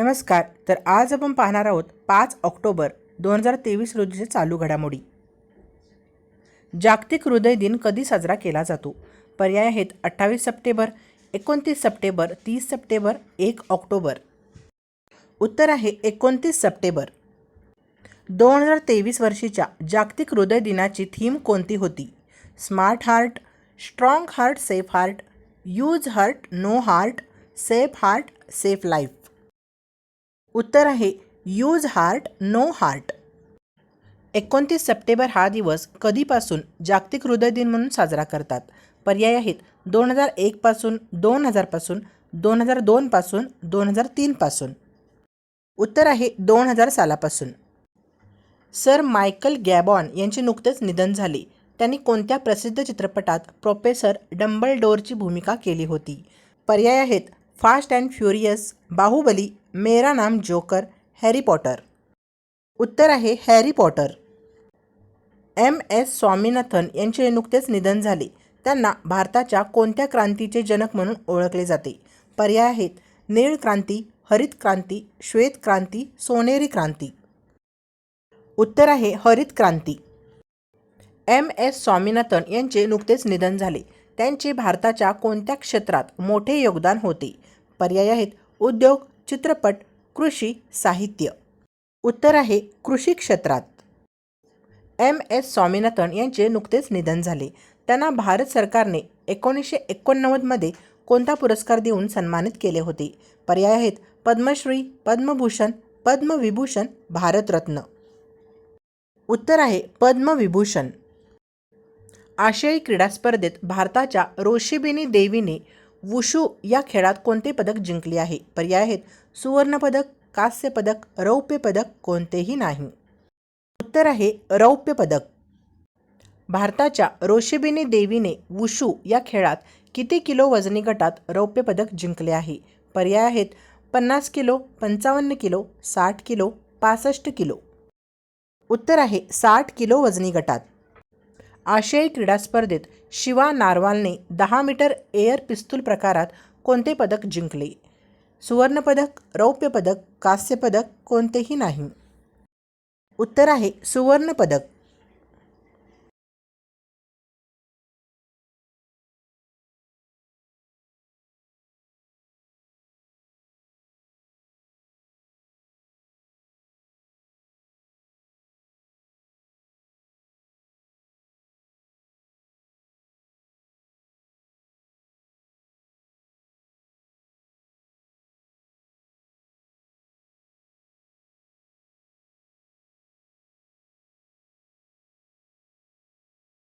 नमस्कार तर आज आपण पाहणार आहोत पाच ऑक्टोबर दोन हजार तेवीस रोजीचे चालू घडामोडी. जागतिक हृदय दिन कधी साजरा केला जातो? पर्याय आहेत अठ्ठावीस सप्टेंबर एकोणतीस सप्टेंबर तीस सप्टेंबर एक ऑक्टोबर. उत्तर आहे एकोणतीस सप्टेंबर. दोन हजार तेवीस वर्षीच्या जागतिक हृदय दिनाची थीम कोणती होती? Smart heart strong heart safe heart use heart no heart safe heart safe life. उत्तर आहे यूज हार्ट नो हार्ट एकोणतीस सप्टेंबर हा दिवस कधीपासून जागतिक हृदय दिन म्हणून साजरा करतात. पर्याय आहेत दोन हजार एकपासून दोन हजारपासून दोन हजार दोनपासून दोन हजार तीनपासून उत्तर आहे दोन हजार सालापासून. सर मायकल गॅबॉन यांचे नुकतेच निधन झाले. त्यांनी कोणत्या प्रसिद्ध चित्रपटात प्रोफेसर डंबल डोरची भूमिका केली होती? पर्याय आहेत फास्ट अँड फ्युरियस बाहुबली मेरा नाम जोकर हॅरी पॉटर। उत्तर आहे Harry Potter. M S Swaminathan यांचे नुकतेच निधन झाले. त्यांना भारताच्या कोणत्या क्रांतीचे जनक म्हणून ओळखले जाते? पर्याय आहेत नीळ क्रांती हरित क्रांती श्वेत क्रांती सोनेरी क्रांती. उत्तर आहे हरित क्रांती. एम एस स्वामीनाथन यांचे नुकतेच निधन झाले. त्यांचे भारताच्या कोणत्या क्षेत्रात मोठे योगदान होते? पर्याय आहेत उद्योग चित्रपट कृषी साहित्य. उत्तर आहे कृषी क्षेत्रात. एम. एस. स्वामीनाथन यांचे नुकतेच निधन झाले. त्यांना भारत सरकारने एकोणीसशे एकोणनव्वदमध्ये कोणता पुरस्कार देऊन सन्मानित केले होते? पर्याय आहेत पद्मश्री पद्मभूषण पद्मविभूषण भारतरत्न. उत्तर आहे पद्मविभूषण. आशियाई क्रीडा स्पर्धेत भारताच्या रोशिबिनी देवीने वुशू या खेळात कोणते पदक जिंकले आहे? पर्याय आहेत. सुवर्णपदक कांस्य पदक रौप्य पदक कोणतेही नाही. उत्तर आहे रौप्य पदक. भारताच्या रोशिबिनी देवीने वुशू या खेळात किती किलो वजनी गटात रौप्य पदक जिंकले आहे? पर्याय आहेत पन्नास किलो पंचावन्न किलो साठ किलो पासष्ट किलो. उत्तर आहे साठ किलो वजनी गटात. आशियाई क्रीडा स्पर्धेत शिवा नारवालने दहा मीटर एअर पिस्तूल प्रकारात कोणते पदक जिंकले? सुवर्णपदक रौप्य पदक कांस्य पदक कोणतेही नाही. उत्तर आहे सुवर्णपदक.